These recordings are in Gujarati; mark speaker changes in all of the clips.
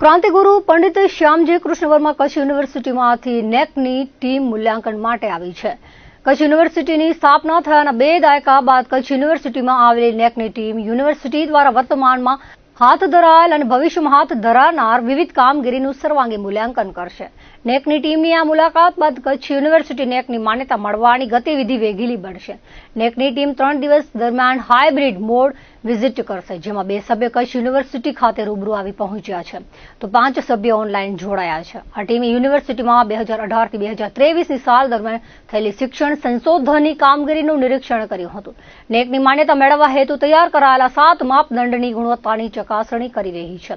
Speaker 1: ક્રાંતિગુરુ પંડિત શ્યામજી કૃષ્ણ વર્મા કચ્છ યુનિવર્સિટીમાંથી નેકની ટીમ મૂલ્યાંકન માટે આવી છે. કચ્છ યુનિવર્સિટીની સ્થાપના થયાના બે દાયકા બાદ કચ્છ યુનિવર્સિટીમાં આવેલી નેકની ટીમ યુનિવર્સિટી દ્વારા વર્તમાનમાં હાથ ધરાયેલ અને ભવિષ્યમાં હાથ ધરાનાર વિવિધ કામગીરીનું સર્વાંગી મૂલ્યાંકન કરશે. નેકની ટીમની આ મુલાકાત બાદ કચ્છ યુનિવર્સિટી નેકની માન્યતા મળવાની ગતિવિધિ વેગીલી બનશે. નેકની ટીમ ત્રણ દિવસ દરમિયાન હાઇબ્રિડ મોડ વિઝિટ કરશે, જેમાં બે સભ્ય કચ્છ યુનિવર્સિટી ખાતે રૂબરૂ આવી પહોંચ્યા છે. તો પાંચ સભ્યો ઓનલાઈન જોડાયા છે. આ ટીમે યુનિવર્સિટીમાં બે હજાર અઢારથી બે હજાર ત્રેવીસની સાલ દરમિયાન થયેલી શિક્ષણ સંશોધનની કામગીરીનું નિરીક્ષણ કર્યું હતું. નેકની માન્યતા મેળવવા હેતુ તૈયાર કરાયેલા સાત માપદંડની ગુણવત્તાની ચકાસણી કરી રહી છે.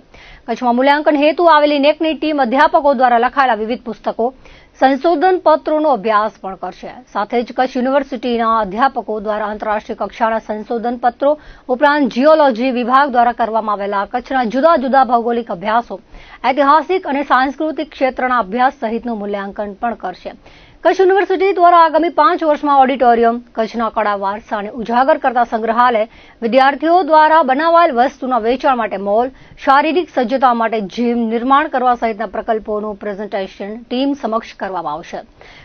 Speaker 1: કચ્છમાં મૂલ્યાંકન હેતુ આવેલી નેકની ટીમ અધ્યાપકો દ્વારા લખાયેલા વિવિધ પુસ્તકો સંશોધન પત્રોનો અભ્યાસ પણ કરશે. સાથે જ કચ્છ યુનિવર્સિટીના અધ્યાપકો દ્વારા આંતરરાષ્ટ્રીય કક્ષાના સંશોધન પત્રો ઉપરાંત જીઓલોજી વિભાગ દ્વારા કરવામાં આવેલા કચ્છના જુદા જુદા ભૌગોલિક અભ્યાસો, ઐતિહાસિક અને સાંસ્કૃતિક ક્ષેત્રના અભ્યાસ સહિતનું મૂલ્યાંકન પણ કરશે. કચ્છ યુનિવર્સિટી દ્વારા આગામી પાંચ વર્ષમાં ઓડિટોરિયમ, કચ્છના કળા વારસાને ઉજાગર કરતા સંગ્રહાલય, વિદ્યાર્થીઓ દ્વારા બનાવાયેલ વસ્તુના વેચાણ માટે મોલ, શારીરિક સજ્જતા માટે જીમ નિર્માણ કરવા સહિતના પ્રકલ્પોનું પ્રેઝન્ટેશન ટીમ સમક્ષ કરવામાં આવશે.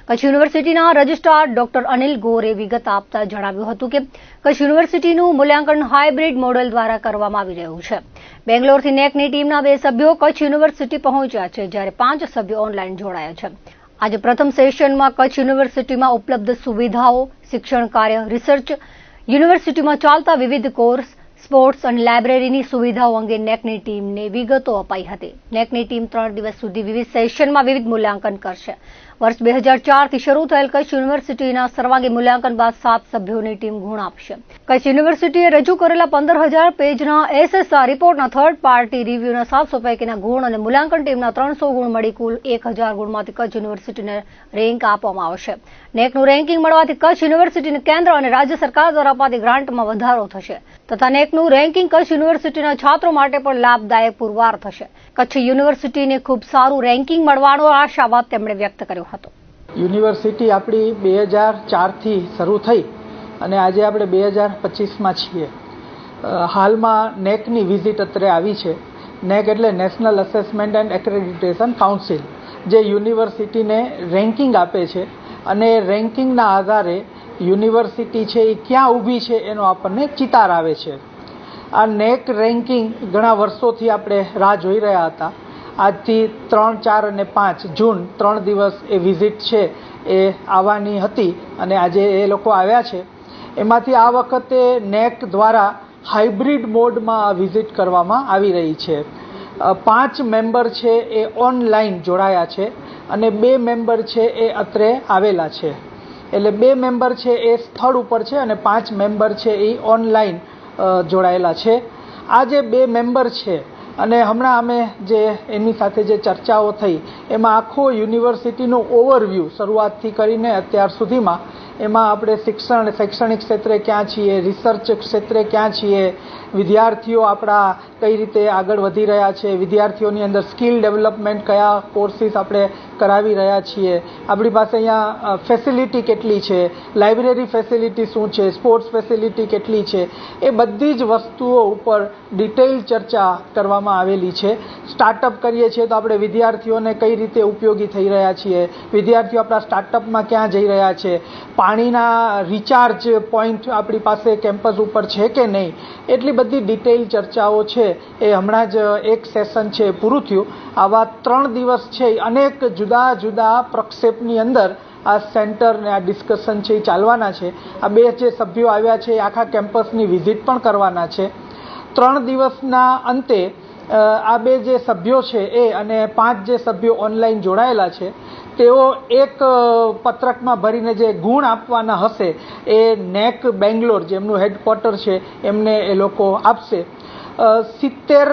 Speaker 1: કચ્છ યુનિવર્સિટીના રજિસ્ટ્રાર ડોક્ટર અનિલ ગોરે વિગત આપતા જણાવ્યું હતું કે, કચ્છ યુનિવર્સિટીનું મૂલ્યાંકન હાઇબ્રિડ મોડેલ દ્વારા કરવામાં આવી રહ્યું છે. બેંગ્લોરથી નેકની ટીમના બે સભ્યો કચ્છ યુનિવર્સિટી પહોંચ્યા છે, જ્યારે પાંચ સભ્યો ઓનલાઈન જોડાયા છે. આજે પ્રથમ સેશનમાં કચ્છ યુનિવર્સિટીમાં ઉપલબ્ધ સુવિધાઓ, શિક્ષણ કાર્ય, રિસર્ચ, યુનિવર્સિટીમાં ચાલતા વિવિધ કોર્સ, સ્પોર્ટ્સ અને લાઇબ્રેરીની સુવિધાઓ અંગે નેકની ટીમને વિગતો અપાઈ હતી. નેકની ટીમ ત્રણ દિવસ સુધી વિવિધ સેશનમાં વિવિધ મૂલ્યાંકન કરશે. વર્ષ બે હજાર ચારથી શરૂ થયેલ કચ્છ યુનિવર્સિટીના સર્વાંગી મૂલ્યાંકન બાદ સાત સભ્યોની ટીમ ગુણ આપશે. કચ્છ યુનિવર્સિટીએ રજૂ કરેલા પંદર હજાર પેજના એસએસઆર રિપોર્ટના થર્ડ પાર્ટી રિવ્યુના સાતસો પૈકીના ગુણ અને મૂલ્યાંકન ટીમના ત્રણસો ગુણ મળી કુલ એક હજાર ગુણમાંથી કચ્છ યુનિવર્સિટીને રેન્ક આપવામાં આવશે. નેકનું રેન્કિંગ મળવાથી કચ્છ યુનિવર્સિટીને કેન્દ્ર અને રાજ્ય સરકાર દ્વારા અપાતી ગ્રાન્ટમાં વધારો થશે. તથા નેકનું રેન્કિંગ કચ્છ યુનિવર્સિટીના છાત્રો માટે પણ લાભદાયક પુરવાર થશે. કચ્છ યુનિવર્સિટીને ખૂબ સારું રેન્કિંગ મળવાનો આશાવાદ તેમણે વ્યક્ત કર્યો. હતો.
Speaker 2: યુનિવર્સિટી આપણી બે હજાર ચારથી શરૂ થઈ અને આજે આપણે બે હજાર પચીસમાં છીએ. હાલમાં નેકની વિઝિટ અત્રે આવી છે. નેક એટલે National Assessment and Accreditation Council જે યુનિવર્સિટીને રેન્કિંગ આપે છે અને રેન્કિંગના આધારે યુનિવર્સિટી છે એ ક્યાં ઊભી છે એનો આપણને ચિતાર આવે છે. આ નેક રેન્કિંગ ઘણા વર્ષોથી આપણે રાહ જોઈ રહ્યા હતા. આજથી ત્રણ, ચાર અને પાંચ જૂન ત્રણ દિવસ એ વિઝિટ છે એ આવવાની હતી અને આજે એ લોકો આવ્યા છે. એમાંથી આ વખતે નેક દ્વારા હાઇબ્રિડ મોડમાં આ વિઝિટ કરવામાં આવી રહી છે. પાંચ મેમ્બર છે એ ઓનલાઈન જોડાયા છે અને બે મેમ્બર છે એ અત્રે આવેલા છે. એટલે બે મેમ્બર છે એ સ્થળ ઉપર છે અને પાંચ મેમ્બર છે એ ઓનલાઈન જોડાયેલા છે. આ જે બે મેમ્બર છે અને હમણાં અમે જે એની સાથે જે ચર્ચાઓ થઈ, એમાં આખો યુનિવર્સિટીનો ઓવરવ્યૂ શરૂઆતથી કરીને અત્યાર સુધીમાં, એમાં આપણે શિક્ષણ, શૈક્ષણિક ક્ષેત્રે ક્યાં છીએ રિસર્ચ ક્ષેત્રે ક્યાં છીએ, વિદ્યાર્થીઓ આપણા કઈ રીતે આગળ વધી રહ્યા છે, વિદ્યાર્થીઓની અંદર સ્કિલ ડેવલપમેન્ટ કયા કોર્સિસ આપણે કરાવી રહ્યા છીએ. આપણી પાસે અહીંયા ફેસિલિટી કેટલી છે? લાઇબ્રેરી ફેસિલિટી શું છે? સ્પોર્ટ્સ ફેસિલિટી કેટલી છે? એ બધી જ વસ્તુઓ ઉપર ડિટેઇલ ચર્ચા કરવામાં આવેલી છે. સ્ટાર્ટઅપ કરીએ છીએ તો આપણે વિદ્યાર્થીઓને કઈ રીતે ઉપયોગી થઈ રહ્યા છીએ? વિદ્યાર્થીઓ આપણા સ્ટાર્ટઅપમાં ક્યાં જઈ રહ્યા છે? પાણીના રિચાર્જ પોઈન્ટ આપણી પાસે કેમ્પસ ઉપર છે કે નહીં? એટલી બધી ડિટેઇલ ચર્ચાઓ છે. એ હમણાં જ એક સેશન છે પૂરું થયું. આવા ત્રણ દિવસ છે અનેક જુદા જુદા પ્રક્ષેપની અંદર આ સેન્ટર ને આ ડિસ્કશન છે એ ચાલવાના છે. આ બે જે સભ્યો આવ્યા છે એ આખા કેમ્પસની વિઝિટ પણ કરવાના છે. ત્રણ દિવસના અંતે આ બે જે સભ્યો છે એ અને પાંચ જે સભ્યો ઓનલાઈન જોડાયેલા છે, તેઓ એક પત્રકમાં ભરીને જે ગુણ આપવાના હશે એ નેક બેંગ્લોર જેમનું હેડક્વાર્ટર છે એમને એ લોકો આપશે. સિત્તેર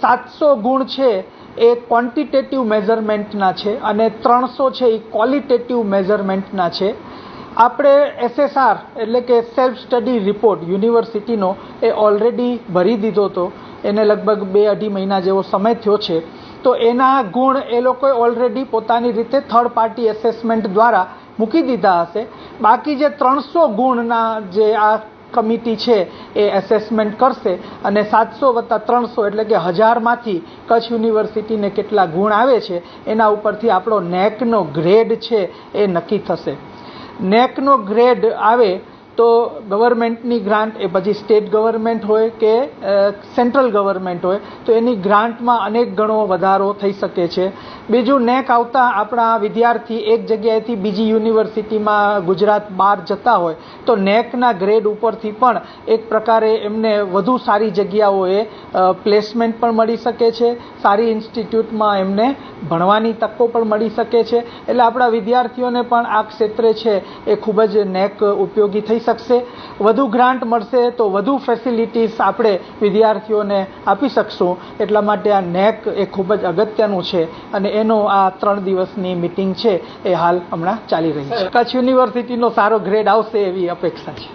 Speaker 2: સાતસો ગુણ છે એ ક્વોન્ટિટેટિવ મેઝરમેન્ટના છે અને ત્રણસો છે એ ક્વોલિટેટિવ મેઝરમેન્ટના છે. આપણે એસએસઆર એટલે કે સેલ્ફ સ્ટડી રિપોર્ટ યુનિવર્સિટીનો એ ઓલરેડી ભરી દીધો હતો. એને લગભગ બે અઢી મહિના જેવો સમય થયો છે. તો એના ગુણ એ લોકોએ ઓલરેડી પોતાની રીતે થર્ડ પાર્ટી એસેસમેન્ટ દ્વારા મૂકી દીધા હશે. બાકી જે ત્રણસો ગુણના જે આ કમિટી છે એ એસેસમેન્ટ કરશે અને સાતસો વત્તા ત્રણસો એટલે કે હજારમાંથી કચ્છ યુનિવર્સિટીને કેટલા ગુણ આવે છે, એના ઉપરથી આપણો નેકનો ગ્રેડ છે એ નક્કી થશે. નેકનો ગ્રેડ આવે તો ગવર્મેન્ટની ગ્રાન્ટ એ પછી સ્ટેટ ગવર્મેન્ટ હોય કે સેન્ટ્રલ ગવર્મેન્ટ હોય, તો એની ગ્રાન્ટમાં અનેક ગણો વધારો થઈ શકે છે. બીજું નેક આવતા આપણા વિદ્યાર્થી એક જગ્યાએથી બીજી યુનિવર્સિટીમાં ગુજરાત બહાર જતા હોય, તો નેકના ગ્રેડ ઉપરથી પણ એક પ્રકારે એમને વધુ સારી જગ્યાઓએ પ્લેસમેન્ટ પણ મળી શકે છે. સારી ઇન્સ્ટિટ્યૂટમાં એમને ભણવાની તકો પણ મળી શકે છે. એટલે આપણા વિદ્યાર્થીઓને પણ આ ક્ષેત્રે છે એ ખૂબ જ નેક ઉપયોગી થઈ શકશે? વધુ ગ્રાન્ટ મળશે તો વધુ ફેસિલિટીસ આપણે વિદ્યાર્થીઓને આપી શકશું. એટલા માટે આ નેક એ ખૂબ જ અગત્યનું છે અને એનો આ ત્રણ દિવસની મિટિંગ છે એ હાલ હમણાં ચાલી રહી છે. કચ્છ યુનિવર્સિટીનો સારો ગ્રેડ આવશે એવી અપેક્ષા છે.